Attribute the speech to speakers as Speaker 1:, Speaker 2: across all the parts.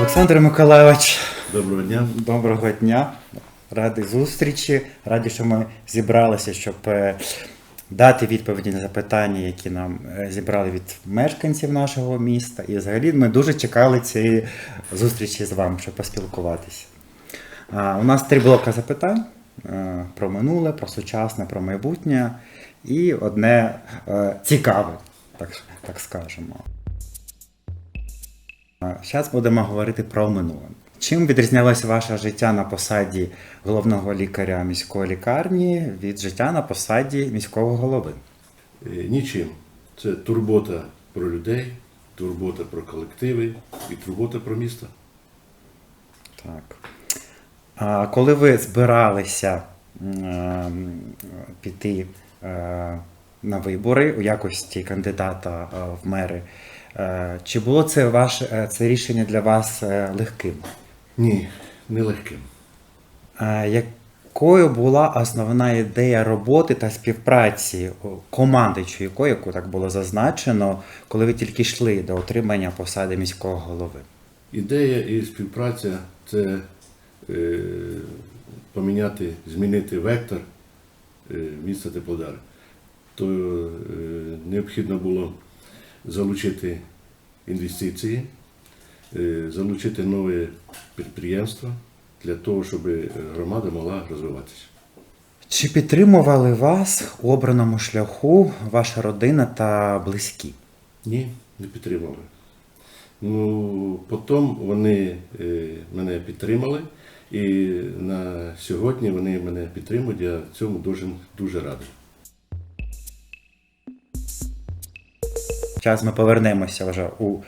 Speaker 1: Олександр Миколайович,
Speaker 2: Доброго дня.
Speaker 1: доброго дня. Радий зустрічі. Раді, що ми зібралися, щоб е, дати відповіді на запитання, які нам е, зібрали від мешканців нашого міста. І взагалі ми дуже чекали цієї зустрічі з вами, щоб поспілкуватися. У нас три блоки запитань е, про минуле, про сучасне, про майбутнє і одне цікаве, так, так скажемо. Зараз будемо говорити про минуле. Чим відрізнялося ваше життя на посаді головного лікаря міської лікарні від життя на посаді міського голови?
Speaker 2: Е, Нічим. Це турбота про людей, турбота про колективи і турбота про місто.
Speaker 1: Так. А коли ви збиралися м, піти е, на вибори у якості кандидата е, в мери, е, чи було це ваше е, це рішення для вас е, легким?
Speaker 2: Ні, нелегким.
Speaker 1: Е, Якою була основна ідея роботи та співпраці команди, чи якої, яку так було зазначено, коли ви тільки йшли до отримання посади міського голови?
Speaker 2: Ідея і співпраця це е, поміняти, змінити вектор е, міста Теплодар. То е, необхідно було залучити інвестиції, е, залучити нове підприємства для того, щоб громада могла розвиватися.
Speaker 1: Чи підтримували вас у обраному шляху ваша родина та близькі?
Speaker 2: Ні, не підтримали. Ну, потім вони е, мене підтримали, і на сьогодні вони мене підтримують. Я цьому дуже, дуже радий.
Speaker 1: Зараз ми повернемося вже у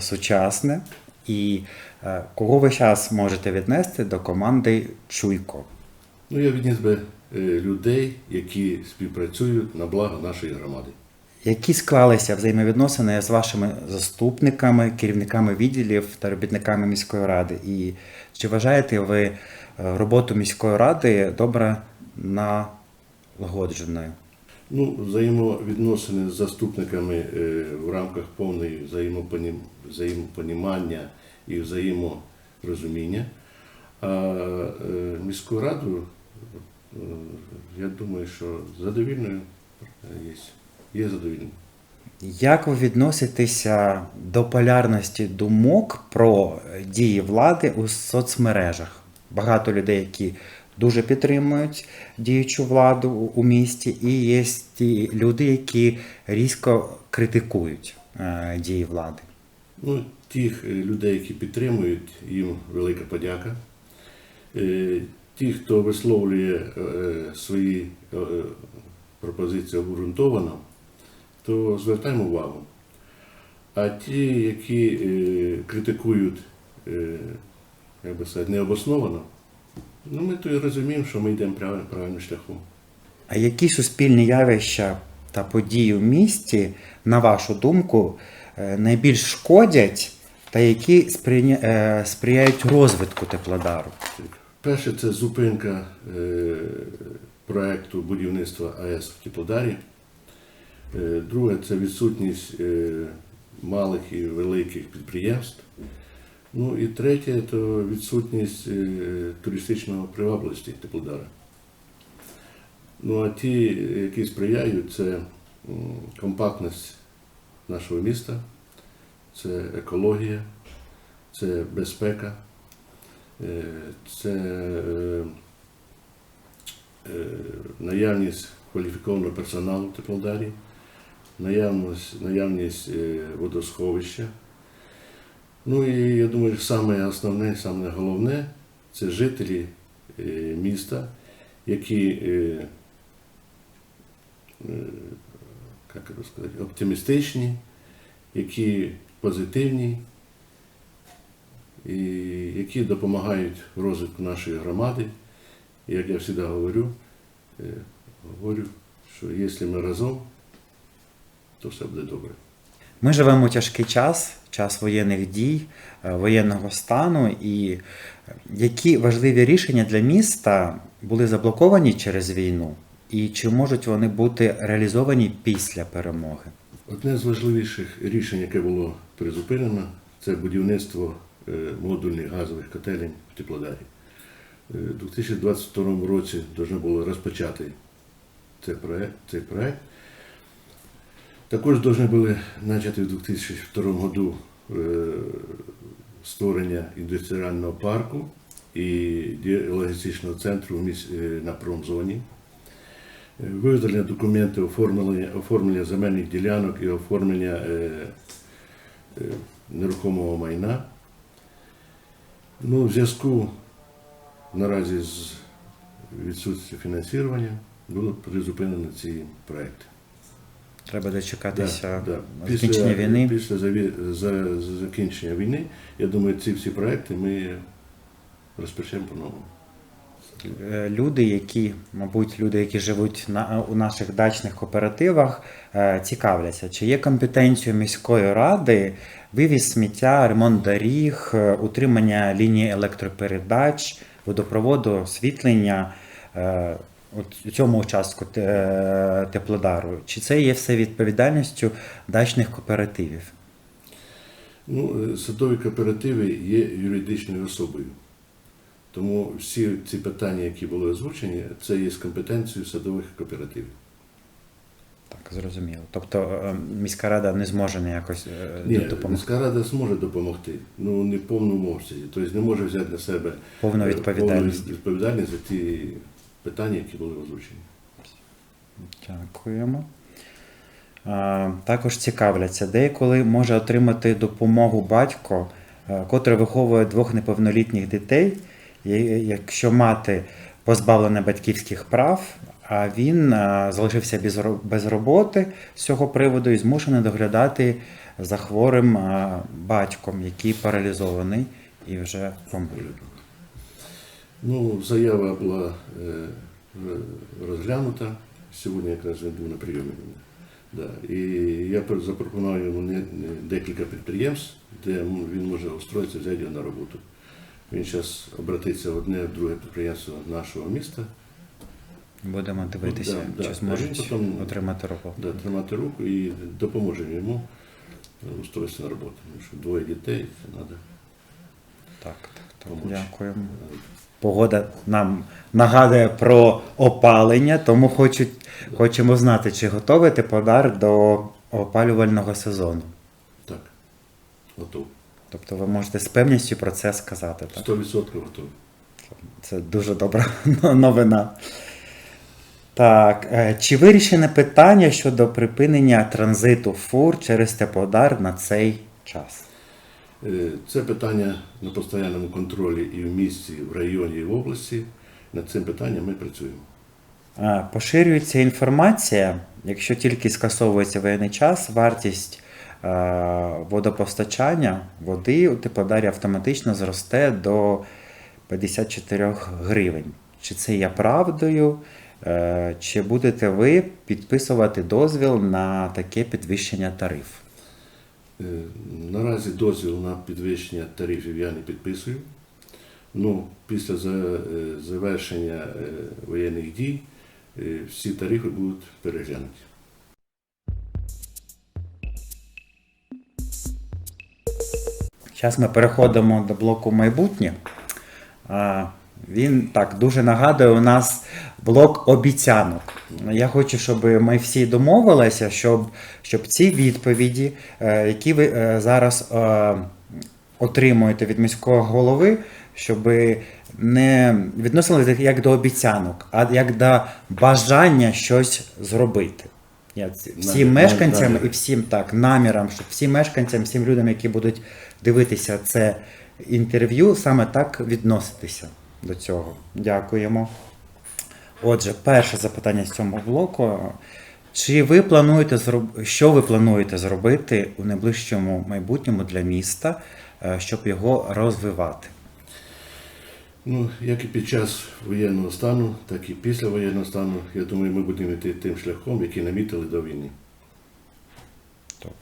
Speaker 1: сучасне. І е, кого ви зараз можете віднести до команди Чуйко?
Speaker 2: Ну, я відніс би е, людей, які співпрацюють на благо нашої громади.
Speaker 1: Які склалися взаємовідносини з вашими заступниками, керівниками відділів та робітниками міської ради? І чи вважаєте ви е, роботу міської ради добре налагодженою?
Speaker 2: Ну, взаємовідносини з заступниками е, в рамках повної взаємопонім- взаємопонімання і взаєморозуміння. А е, міську раду, е, я думаю, що задовільною є. Є задовільною.
Speaker 1: Як ви відноситеся до полярності думок про дії влади у соцмережах? Багато людей, які дуже підтримують діючу владу у- місті, і є ті люди, які різко критикують е, дії влади.
Speaker 2: Ну, тих е, людей, які підтримують, їм велика подяка. Е, Ті, хто висловлює свої пропозиції обґрунтовано, то звертаємо увагу. А ті, які критикують, як би сказати, необосновано, ну ми то і розуміємо, що ми йдемо прав- правильним шляхом.
Speaker 1: А які суспільні явища та події в місті, на вашу думку, е, найбільш шкодять та які сприйня- е, сприяють розвитку теплодару?
Speaker 2: Перше це зупинка е, проекту будівництва АЕС в Теплодарі. Е, Друге це відсутність малих і великих підприємств. Ну і третє то відсутність е, туристичного привабливості Теплодара. Ну а ті, які сприяють, це компактність нашого міста, це екологія, це безпека. Е, це е, наявність кваліфікованого персоналу в Теплодарі, наявність, наявність водосховища. Ну і я думаю, саме основне, саме головне це жителі е, міста, які е, е, як це сказати, оптимістичні, які позитивні і які допомагають розвитку нашої громади. Як я завжди говорю, говорю, що якщо ми разом, то все буде добре.
Speaker 1: Ми живемо у тяжкий час, час воєнних дій, е, воєнного стану, і які важливі рішення для міста були заблоковані через війну, і чи можуть вони бути реалізовані після перемоги?
Speaker 2: Одне з важливіших рішень, яке було призупинено, це будівництво е, модульних газових котелень в Теплодарі. Е, У 2022 році повинно було розпочати цей проект. Цей проект. Також повинні були почати в 2002 году е, створення індустріального парку і логістичного центру е, на промзоні. Е, Виготовлення документів, оформлення, оформлення земельних ділянок і оформлення е, нерухомого майна. Ну, в зв'язку наразі з відсутністю фінансування було призупинено ці проекти.
Speaker 1: Треба дочекатися
Speaker 2: Да, да.
Speaker 1: закінчення війни.
Speaker 2: Після заві- за, за закінчення війни, я думаю, ці всі проекти ми розпочнемо по-новому.
Speaker 1: Е, Люди, які, мабуть, люди, які живуть на, у наших дачних кооперативах, е, цікавляться, чи є компетенцією міської ради вивіз сміття, ремонт доріг, е, утримання лінії електропередач, водопроводу, освітлення от у цьому участку теплодару. Чи це є все відповідальністю дачних кооперативів?
Speaker 2: Ну, е, садові кооперативи є юридичною особою. Тому всі ці питання, які були озвучені, це є з компетенцією садових кооперативів.
Speaker 1: Так, зрозуміло. Тобто е, міська рада не зможе ніякось е,
Speaker 2: Ні,
Speaker 1: допомогти.
Speaker 2: міська рада зможе допомогти, ну не в повному обсязі. Тобто не може взяти на себе
Speaker 1: Повну відповідальність.
Speaker 2: повну відповідальність за ті питання, які були озвучені.
Speaker 1: Дякуємо. Також цікавляться, де і коли може отримати допомогу батько, е, котрий виховує двох неповнолітніх дітей, якщо мати позбавлена батьківських прав, а він е, залишився без роботи з цього приводу і змушений доглядати за хворим е, батьком, який паралізований і вже помер.
Speaker 2: Ну, заява була е, р- розглянута. Сьогодні якраз він був на прийомі. Да. І я запропонував йому декілька підприємств, де він може устроїтися, взяти його на роботу. Він зараз обратиться в одне, в друге підприємство нашого міста,
Speaker 1: Будемо дивитися,
Speaker 2: Да, да.
Speaker 1: чи
Speaker 2: А
Speaker 1: зможуть
Speaker 2: потім-
Speaker 1: отримати роботу.
Speaker 2: да, тримати руку і допоможемо йому устроїтися на роботу. Тому що двоє дітей це треба.
Speaker 1: Так, так,
Speaker 2: Помочь.
Speaker 1: Дякуємо. Погода нам нагадує про опалення, тому хочуть, хочемо знати, чи готовий теплодар до опалювального сезону.
Speaker 2: Так, готов.
Speaker 1: Тобто ви можете з певністю про це сказати. Так?
Speaker 2: 100% готовий.
Speaker 1: Це дуже добра новина. Так, е, чи вирішене питання щодо припинення транзиту фур через теплодар на цей час?
Speaker 2: Е, Це питання на постійному контролі і в місті, в районі, і в області. Над цим питанням ми працюємо.
Speaker 1: Поширюється інформація, якщо тільки скасовується воєнний час, вартість водопостачання води у теплодарі автоматично зросте до 54 гривень. Чи це є правдою? Е, Чи будете ви підписувати дозвіл на таке підвищення тарифу?
Speaker 2: Е, Наразі дозвіл на підвищення тарифів я не підписую. Ну, після е, завершення е, воєнних дій всі тарифи будуть переглянуті.
Speaker 1: Зараз ми переходимо до блоку майбутнє. Він так дуже нагадує у нас блок обіцянок. Я хочу, щоб ми всі домовилися, щоб, щоб ці відповіді, е, які ви е, зараз е, отримуєте від міського голови, щоб не відносилися як до обіцянок, а як до бажання щось зробити. Я всім
Speaker 2: Намір-
Speaker 1: мешканцям
Speaker 2: намір.
Speaker 1: і всім так намірам, щоб всім мешканцям, всім людям, які будуть дивитися це інтерв'ю, саме так відноситися до цього. Дякуємо. Отже, перше запитання з цього блоку. Чи ви плануєте що ви плануєте зробити у найближчому майбутньому для міста, е, щоб його розвивати?
Speaker 2: Ну, як і під час воєнного стану, так і після воєнного стану, я думаю, ми будемо йти тим шляхом, який намітили до війни.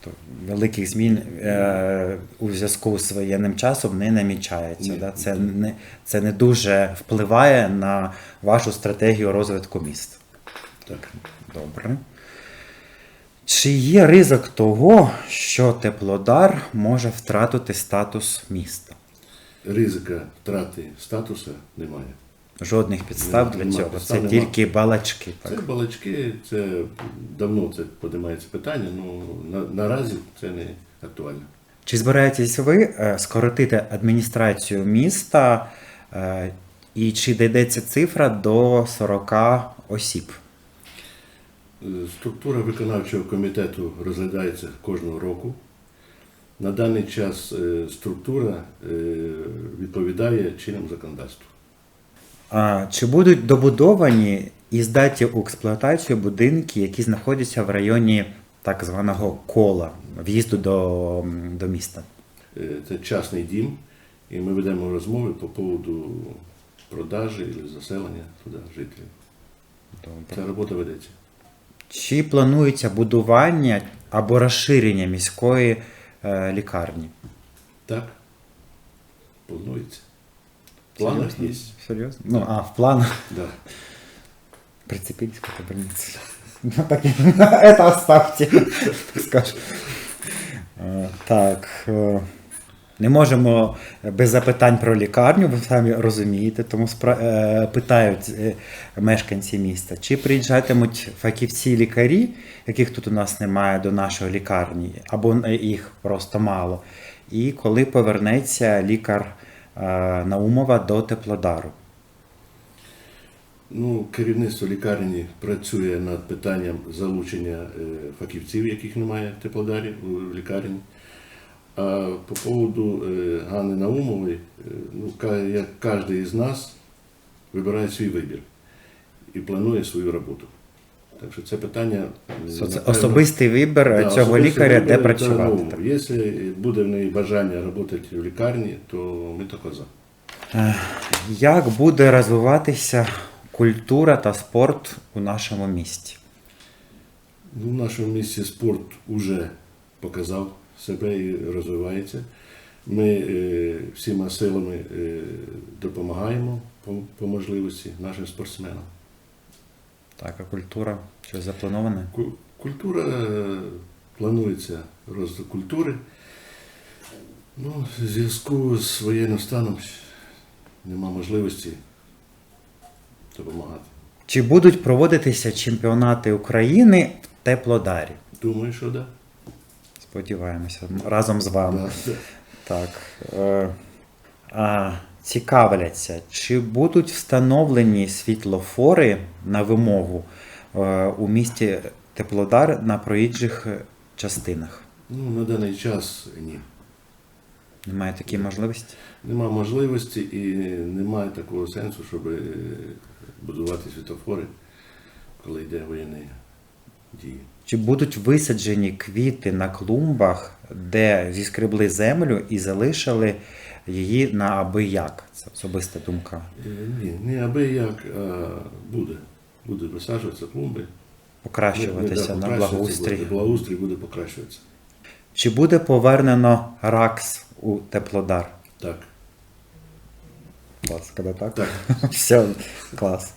Speaker 1: Тобто великих змін е, у зв'язку з воєнним часом не намічається.
Speaker 2: Ні.
Speaker 1: Да? Це, не, це не дуже впливає на вашу стратегію розвитку міст.
Speaker 2: Так.
Speaker 1: Добре. Чи є ризик того, що теплодар може втратити статус міста?
Speaker 2: ризика втрати статусу немає.
Speaker 1: Жодних підстав для
Speaker 2: Нема
Speaker 1: цього.
Speaker 2: підстав,
Speaker 1: Це
Speaker 2: нема.
Speaker 1: тільки балачки.
Speaker 2: Це балачки, це давно це піднімається питання, ну на, наразі це не актуально.
Speaker 1: Чи збираєтесь ви е, скоротити адміністрацію міста, е, і чи дійдеться цифра до 40 осіб?
Speaker 2: Е, Структура виконавчого комітету розглядається кожного року. На даний час е, структура е, відповідає чинному законодавству.
Speaker 1: А, Чи будуть добудовані і здаті у експлуатацію будинки, які знаходяться в районі так званого кола в'їзду до, до міста?
Speaker 2: Е, Це частний дім, і ми ведемо розмови по поводу продажі і заселення туди жителів. Ця робота ведеться.
Speaker 1: Чи планується будування або розширення міської е, лікарні?
Speaker 2: Так, планується. В планах є.
Speaker 1: Серйозно? Ну, а, в планах.
Speaker 2: Да.
Speaker 1: Прицепились к этой больнице. Ну, так, это оставьте, скажем. Е, Так. е, Не можемо без запитань про лікарню, ви самі розумієте, тому спра- е, питають е, мешканці міста, чи приїжджатимуть фахівці-лікарі, яких тут у нас немає до нашої лікарні, або е, їх просто мало. І коли повернеться лікар Наумова до Теплодару.
Speaker 2: Ну, керівництво лікарні працює над питанням залучення е, фахівців, яких немає в Теплодарі в лікарні. А по поводу е, Ганни Наумової, е, ну, як кожен із нас вибирає свій вибір і планує свою роботу. Так що це питання
Speaker 1: Це особистий вибір
Speaker 2: да,
Speaker 1: цього
Speaker 2: особистий
Speaker 1: лікаря, де
Speaker 2: вибір
Speaker 1: працювати. Так.
Speaker 2: Якщо буде в неї бажання працювати в лікарні, то ми тако за.
Speaker 1: Е, Як буде розвиватися культура та спорт у нашому місті?
Speaker 2: Ну, в нашому місті спорт вже показав себе і розвивається. Ми е, всіма силами е, допомагаємо по, по можливості нашим спортсменам.
Speaker 1: Так, а культура щось заплановане?
Speaker 2: Культура е, планується розвиток культури. Ну, в зв'язку з воєнним станом нема можливості допомагати.
Speaker 1: Чи будуть проводитися чемпіонати України в Теплодарі?
Speaker 2: Думаю, що да.
Speaker 1: Сподіваємося, разом з вами.
Speaker 2: Да, да.
Speaker 1: Так. Е, а, цікавляться, чи будуть встановлені світлофори на вимогу е, у місті Теплодар на проїжджих частинах?
Speaker 2: Ну, на даний час ні.
Speaker 1: Немає такої можливості?
Speaker 2: Нема можливості і немає такого сенсу, щоб е, будувати світофори, коли йде воєнні дії.
Speaker 1: Чи будуть висаджені квіти на клумбах, де зіскребли землю і залишили її на аби як? Це особиста думка.
Speaker 2: Е, Ні, не аби як, а буде. Буде висаджуватися клумби.
Speaker 1: Покращуватися
Speaker 2: Да,
Speaker 1: на благоустрій.
Speaker 2: Буде, благоустрій буде покращуватися.
Speaker 1: Чи буде повернено РАКС у Теплодар?
Speaker 2: Так.
Speaker 1: Клас, коли так?
Speaker 2: Так.
Speaker 1: Все, клас.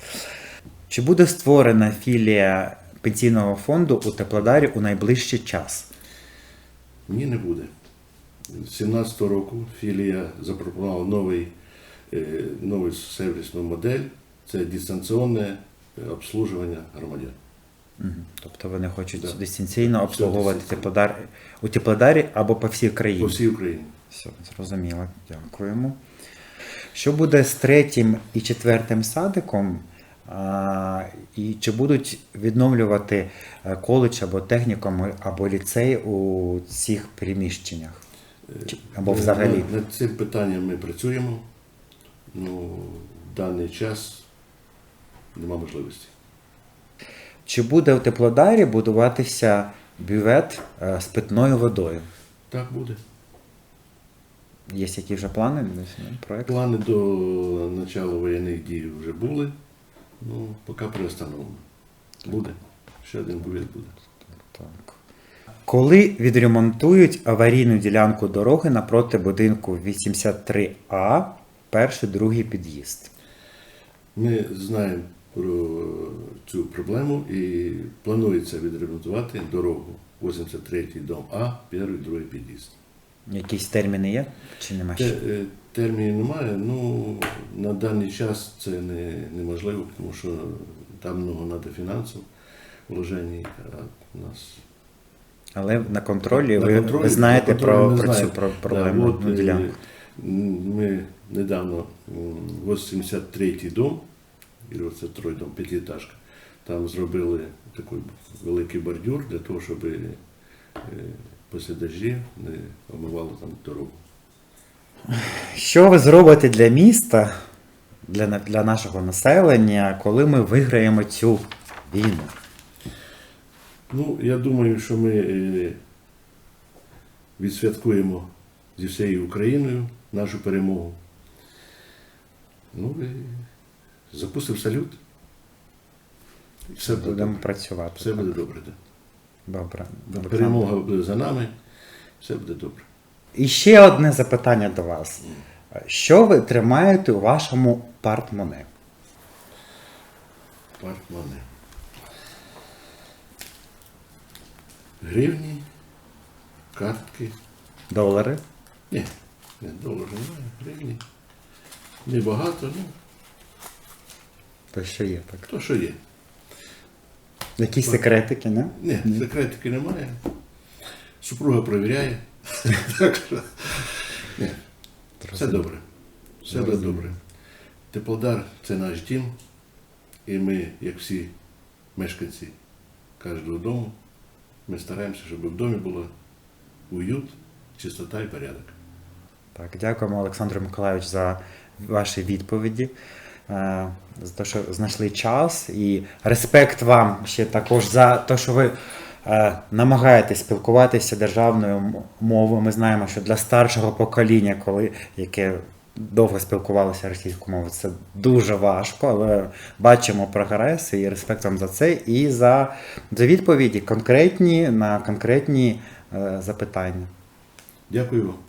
Speaker 1: Чи буде створена філія пенсійного фонду у Теплодарі у найближчий час?
Speaker 2: Ні, не буде. З 17-го року філія запропонувала новий, е, нову сервісну модель. Це дистанційне е, обслужування громадян.
Speaker 1: Тобто вони хочуть
Speaker 2: Да.
Speaker 1: дистанційно обслуговувати. Теплодар у Теплодарі або по всій країні?
Speaker 2: По всій Україні.
Speaker 1: Все, зрозуміло. Дякуємо. Що буде з третім і четвертим садиком? А, і чи будуть відновлювати е, коледж або технікум, або ліцей у цих приміщеннях? Або
Speaker 2: Е,
Speaker 1: взагалі?
Speaker 2: Над, над цим питанням ми працюємо. Ну, в даний час нема можливості.
Speaker 1: Чи буде у Теплодарі будуватися бювет е, з питною водою?
Speaker 2: Так буде.
Speaker 1: Є які вже плани? Проект?
Speaker 2: Плани до початку воєнних дій вже були. Ну, поки приостановлено. Буде. Ще один бювет буде.
Speaker 1: Так. Коли відремонтують аварійну ділянку дороги напроти будинку 83А, перший другий під'їзд?
Speaker 2: Ми знаємо про цю проблему і планується відремонтувати дорогу 83 дом А, перший, другий під'їзд.
Speaker 1: Якісь терміни є чи нема
Speaker 2: Те, е, термінів немає. Ну, на даний час це не, неможливо, тому що там много треба фінансів вложень, а у нас
Speaker 1: Але на контролі
Speaker 2: На
Speaker 1: ви,
Speaker 2: контролі-
Speaker 1: ви знаєте про, про цю про-
Speaker 2: Да,
Speaker 1: проблему
Speaker 2: от,
Speaker 1: ну,
Speaker 2: е,
Speaker 1: ділянку.
Speaker 2: Ми недавно м, 83-й дом, і 22-й дом, п'ятиэтажка, там зробили такий великий бордюр для того, щоб е, після дождів не омивало там дорогу.
Speaker 1: Що ви зробите для міста, для, для нашого населення, коли ми виграємо цю війну?
Speaker 2: Ну, я думаю, що ми е, відсвяткуємо зі всією Україною нашу перемогу. Ну і запустимо салют. І все буде
Speaker 1: Будемо
Speaker 2: добре.
Speaker 1: працювати.
Speaker 2: Все буде добре. Да.
Speaker 1: Добре. Олександр.
Speaker 2: Перемога буде за нами, все буде добре.
Speaker 1: І ще одне запитання до вас. Що ви тримаєте у вашому портмоне?
Speaker 2: Портмоне. Гривні, картки.
Speaker 1: Долари?
Speaker 2: Ні, не долари немає, гривні. Небагато, ну,
Speaker 1: То що є так?
Speaker 2: то що є.
Speaker 1: Якісь секретики, не?
Speaker 2: Ні, секретики немає. Супруга перевіряє. Так що, ні, все добре. Все буде добре. Теплодар це наш дім. І ми, як всі мешканці кожного дому, ми стараємося, щоб в домі було уют, чистота і порядок.
Speaker 1: Так, дякуємо, Олександру Миколаївич, за ваші відповіді, е, за те, що знайшли час. І респект вам ще також за те, що ви е, намагаєтесь спілкуватися державною мовою. Ми знаємо, що для старшого покоління, коли яке довго спілкувалися російською мовою, це дуже важко, але бачимо прогрес і респект вам за це і за, за відповіді конкретні на конкретні е, запитання.
Speaker 2: Дякую вам.